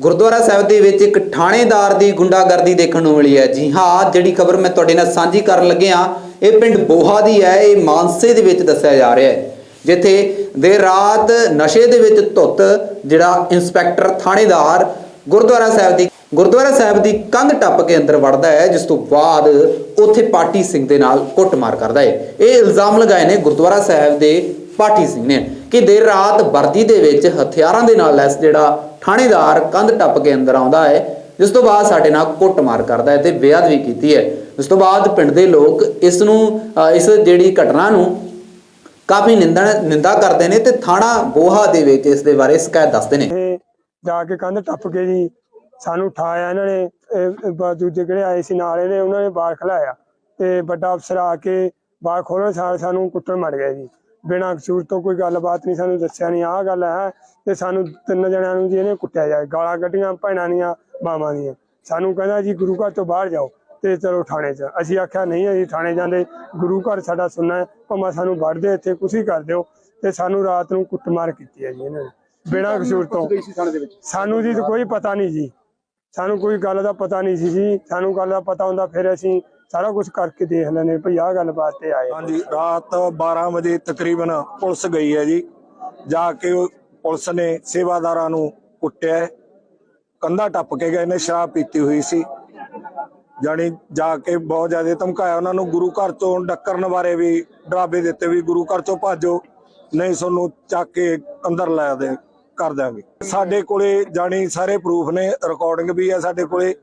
ਗੁਰਦੁਆਰਾ ਸਾਹਿਬ ਦੇ ਵਿੱਚ ਇੱਕ ਥਾਣੇਦਾਰ ਦੀ ਗੁੰਡਾਗਰਦੀ ਦੇਖਣ ਨੂੰ ਮਿਲੀ ਹੈ। ਜੀ ਹਾਂ, ਜਿਹੜੀ ਖਬਰ ਮੈਂ ਤੁਹਾਡੇ ਨਾਲ ਸਾਂਝੀ ਕਰਨ ਲੱਗਿਆ ਇਹ ਪਿੰਡ ਬੋਹਾ ਦੀ ਹੈ, ਇਹ ਮਾਨਸੇ ਦੇ ਵਿੱਚ ਦੱਸਿਆ ਜਾ ਰਿਹਾ ਹੈ, ਜਿੱਥੇ ਦੇਰ ਰਾਤ ਨਸ਼ੇ ਦੇ ਵਿੱਚ ਧੁੱਤ ਜਿਹੜਾ ਇੰਸਪੈਕਟਰ ਥਾਣੇਦਾਰ ਗੁਰਦੁਆਰਾ ਸਾਹਿਬ ਦੀ, ਗੁਰਦੁਆਰਾ ਸਾਹਿਬ ਦੀ ਕੰਧ ਟੱਪ ਕੇ ਅੰਦਰ ਵੜਦਾ ਹੈ, ਜਿਸ ਤੋਂ ਬਾਅਦ ਉੱਥੇ ਪਾਟੀ ਸਿੰਘ ਦੇ ਨਾਲ ਕੁੱਟਮਾਰ ਕਰਦਾ ਹੈ। ਇਹ ਇਲਜ਼ਾਮ ਲਗਾਏ ਨੇ ਗੁਰਦੁਆਰਾ ਸਾਹਿਬ ਦੇ ਪਾਟੀ ਸਿੰਘ ਨੇ ਕਿ ਦੇਰ ਰਾਤ ਵਰਦੀ ਦੇ ਵਿੱਚ ਹਥਿਆਰਾਂ ਦੇ ਨਾਲ ਲੈਸ ਜਿਹੜਾ ਥਾਣੇਦਾਰ ਕੰਧ ਟੱਪ ਕੇ ਅੰਦਰ ਆਉਂਦਾ ਹੈ, ਜਿਸ ਤੋਂ ਬਾਅਦ ਸਾਡੇ ਨਾਲ ਕੁੱਟਮਾਰ ਕਰਦਾ ਹੈ ਤੇ ਬੇਅਦਬੀ ਕੀਤੀ ਹੈ। ਉਸ ਤੋਂ ਬਾਅਦ ਪਿੰਡ ਦੇ ਲੋਕ ਇਸ ਨੂੰ ਇਸ ਜਿਹੜੀ ਘਟਨਾ ਨੂੰ ਕਾਫੀ ਨਿੰਦਣ, ਨਿੰਦਾ ਕਰਦੇ ਨੇ ਤੇ ਥਾਣਾ ਬੋਹਾ ਦੇ ਵਿੱਚ ਇਸ ਦੇ ਬਾਰੇ ਸ਼ਿਕਾਇਤ ਦੱਸਦੇ ਨੇ। ਜਾ ਕੇ ਕੰਧ ਟੱਪ ਕੇ ਜੀ ਸਾਨੂੰ ਉਠਾਇਆ ਇਹਨਾਂ ਨੇ ਦੂਜੇ ਜਿਹੜੇ ਆਏ ਸੀ ਨਾਲ ਇਹਨੇ, ਉਹਨਾਂ ਨੇ ਬਾਹਰ ਖਲਾਇਆ ਤੇ ਵੱਡਾ ਅਫਸਰ ਆ ਕੇ ਬਾਹਰ ਖੋਲਣ ਸਾਰ ਸਾਨੂੰ ਕੁੱਟਣ ਮੜ ਗਿਆ ਜੀ। ਬਿਨਾਂ ਕਸੂਰ ਤੋਂ ਕੋਈ ਗੱਲਬਾਤ ਨਹੀਂ ਸਾਨੂੰ ਦੱਸਿਆ ਨਹੀਂ ਆਹ ਗੱਲ ਹੈ ਤੇ ਸਾਨੂੰ ਤਿੰਨ ਜਣਿਆਂ ਨੂੰ ਜੀ ਇਹਨੇ ਕੁੱਟਿਆ ਜਾਏ ਗਾਲਾਂ ਕੱਢੀਆਂ ਭੈਣਾਂ ਦੀਆਂ ਮਾਵਾਂ ਦੀਆਂ। ਸਾਨੂੰ ਕਹਿੰਦਾ ਜੀ ਗੁਰੂ ਘਰ ਤੋਂ ਬਾਹਰ ਜਾਓ ਤੇ ਚਲੋ ਥਾਣੇ 'ਚ। ਅਸੀਂ ਆਖਿਆ ਨਹੀਂ ਅਸੀਂ ਥਾਣੇ ਜਾਂਦੇ ਗੁਰੂ ਘਰ ਸਾਡਾ ਸੁਣਨਾ ਹੈ ਭਾਵੇਂ ਸਾਨੂੰ ਵੜਦੇ ਇੱਥੇ ਕੁਛ ਹੀ ਕਰ ਦਿਓ। ਤੇ ਸਾਨੂੰ ਰਾਤ ਨੂੰ ਕੁੱਟਮਾਰ ਕੀਤੀ ਹੈ ਜੀ ਇਹਨਾਂ। ਨੇ ਬਿਨਾਂ ਕਸੂਰ ਤੋਂ। ਸਾਨੂੰ ਜੀ ਕੋਈ ਪਤਾ ਨਹੀਂ ਜੀ। ਸਾਨੂੰ ਕੋਈ ਗੱਲ ਦਾ ਪਤਾ ਨਹੀਂ ਸੀ ਜੀ। ਸਾਨੂੰ ਗੱਲ ਦਾ ਪਤਾ ਹੁੰਦਾ ਫਿਰ ਅਸੀਂ ਸਾਰਾ ਕੁਝ ਕਰਕੇ ਦੇਖ ਲੈਂਦੇ ਭਈ ਆਹ ਗੱਲ ਵਾਸਤੇ ਆਏ ਹਾਂਜੀ, ਰਾਤ 12 ਵਜੇ ਤਕਰੀਬਨ ਪੁਲਿਸ ਗਈ ਹੈ ਜੀ। ਜਾ ਕੇ ਪੁਲਿਸ ਨੇ ਸੇਵਾਦਾਰਾਂ ਨੂੰ ਕੁੱਟਿਆ। ਕੰਧਾ ਟੱਪ ਕੇ ਗਏ ਨੇ, ਸ਼ਰਾਬ ਪੀਤੀ ਹੋਈ ਸੀ। ਜਾਣੀ ਜਾ ਕੇ ਬਹੁਤ ਜ਼ਿਆਦਾ ਧਮਕਾਇਆ ਉਹਨਾਂ ਨੂੰ, ਗੁਰੂ ਘਰ ਤੋਂ ਡੱਕਰਨ ਬਾਰੇ ਵੀ, ਡਰਾਵੇ ਦਿੱਤੇ ਵੀ, ਗੁਰੂ ਘਰ ਤੋਂ ਭਾਜੋ, ਨਹੀਂ ਤੁਹਾਨੂੰ ਚੱਕ ਕੇ ਅੰਦਰ ਲੈ ਦੇ ਕਰ ਦਿਆਂਗੇ। ਸਾਡੇ ਕੋਲੇ ਜਾਣੀ ਸਾਰੇ ਪ੍ਰੂਫ ਨੇ ਰਿਕਾਰਡਿੰਗ ਵੀ ਹੈ ਸਾਡੇ ਕੋਲੇ,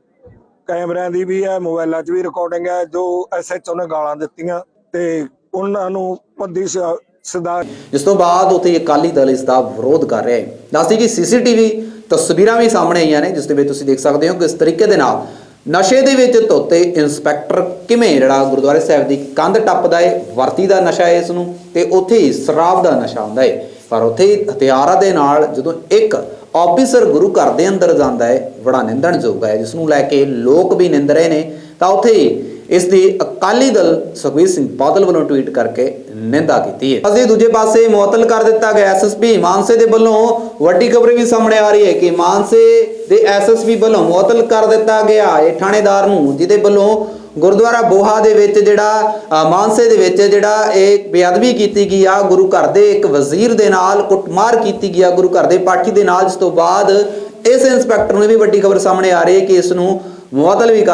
ਕੈਮਰਿਆਂ ਦੀ ਵੀ ਹੈ ਮੋਬਾਈਲਾਂ 'ਚ ਵੀ ਰਿਕਾਰਡਿੰਗ ਹੈ, ਜੋ ਐਸਐਚਓ ਨੇ ਗਾਲਾਂ ਦਿੱਤੀਆਂ ਤੇ ਉਹਨਾਂ ਨੂੰ ਪੱਦੀ ਸਦਾ ਜਿਸ ਤੋਂ ਬਾਅਦ ਉੱਥੇ ਅਕਾਲੀ ਦਲ ਇਸ ਦਾ ਵਿਰੋਧ ਕਰ ਰਿਹਾ ਹੈ। ਦੱਸਦੀ ਕਿ ਸੀਸੀਟੀਵੀ ਤਸਵੀਰਾਂ ਵੀ ਸਾਹਮਣੇ ਆਈਆਂ ਨੇ, ਜਿਸ ਦੇ ਵਿੱਚ ਤੁਸੀਂ ਦੇਖ ਸਕਦੇ ਹੋ ਕਿ ਤਰੀਕੇ ਦੇ ਨਾਲ ਨਸ਼ੇ ਦੇ ਵਿੱਚ ਧੋਤੇ ਇੰਸਪੈਕਟਰ ਕਿਵੇਂ ਜਿਹੜਾ ਗੁਰਦੁਆਰੇ ਸਾਹਿਬ ਦੀ ਕੰਧ ਟੱਪਦਾ ਏ ਵਰਤੀ ਦਾ ਨਸ਼ਾ ਹੈ ਇਸ ਨੂੰ ਤੇ ਉੱਥੇ ਹੀ ਸ਼ਰਾਬ ਦਾ ਨਸ਼ਾ ਹੁੰਦਾ ਹੈ। ਪਰ ਉੱਥੇ ਹਥਿਆਰਾਂ ਦੇ ਨਾਲ ਜਦੋਂ ਇੱਕ ਆਫੀਸਰ ਗੁਰੂ ਘਰ ਦੇ ਅੰਦਰ ਜਾਂਦਾ ਹੈ, ਬੜਾ ਨਿੰਦਣਯੋਗ ਹੈ ਜਿਸ ਨੂੰ ਲੈ ਕੇ ਲੋਕ ਵੀ ਨਿੰਦ ਰਹੇ ਨੇ, ਤਾਂ ਉੱਥੇ ਇਸ ਦੀ ਅਕਾਲੀ ਦਲ ਸੁਖਬੀਰ ਸਿੰਘ ਬਾਦਲ ਵੱਲੋਂ ਟਵੀਟ ਕਰਕੇ ਨਿੰਦਾ ਕੀਤੀ ਹੈ। ਅਸੀਂ ਦੂਜੇ ਪਾਸੇ ਮੁਅਤਲ ਕਰ ਦਿੱਤਾ ਗਿਆ ਐਸਐਸਪੀ ਮਾਨਸੇ ਦੇ ਵੱਲੋਂ, ਵੱਡੀ ਖਬਰ ਵੀ ਸਾਹਮਣੇ ਆ ਰਹੀ ਹੈ ਕਿ ਮਾਨਸੇ ਦੇ ਐਸਐਸਪੀ ਵੱਲੋਂ ਮੁਅਤਲ ਕਰ ਦਿੱਤਾ ਗਿਆ। ਇਹ ਥਾਣੇਦਾਰ ਨੂੰ, ਜਿਹਦੇ ਵੱਲੋਂ ਗੁਰਦੁਆਰਾ ਬੋਹਾ ਦੇ ਵਿੱਚ ਜਿਹੜਾ ਅ, ਮਾਨਸੇ ਦੇ ਵਿੱਚ ਜਿਹੜਾ ਇਹ ਬੇਅਦਬੀ ਕੀਤੀ ਗਈ ਆ ਗੁਰੂ ਘਰ ਦੇ ਇੱਕ ਵਜ਼ੀਰ ਦੇ ਨਾਲ ਕੁੱਟਮਾਰ ਕੀਤੀ ਗਈ ਆ ਗੁਰੂ ਘਰ ਦੇ ਪਾਠੀ ਦੇ ਨਾਲ ਜਿਸ ਤੋਂ ਬਾਅਦ ਇਸ ਇੰਸਪੈਕਟਰ ਨੂੰ ਵੀ ਵੱਡੀ ਖਬਰ ਸਾਹਮਣੇ ਆ ਰਹੀ ਹੈ ਕਿ ਇਸ ਨੂੰ ਮੁਅਤਲ ਵੀ ਕਰ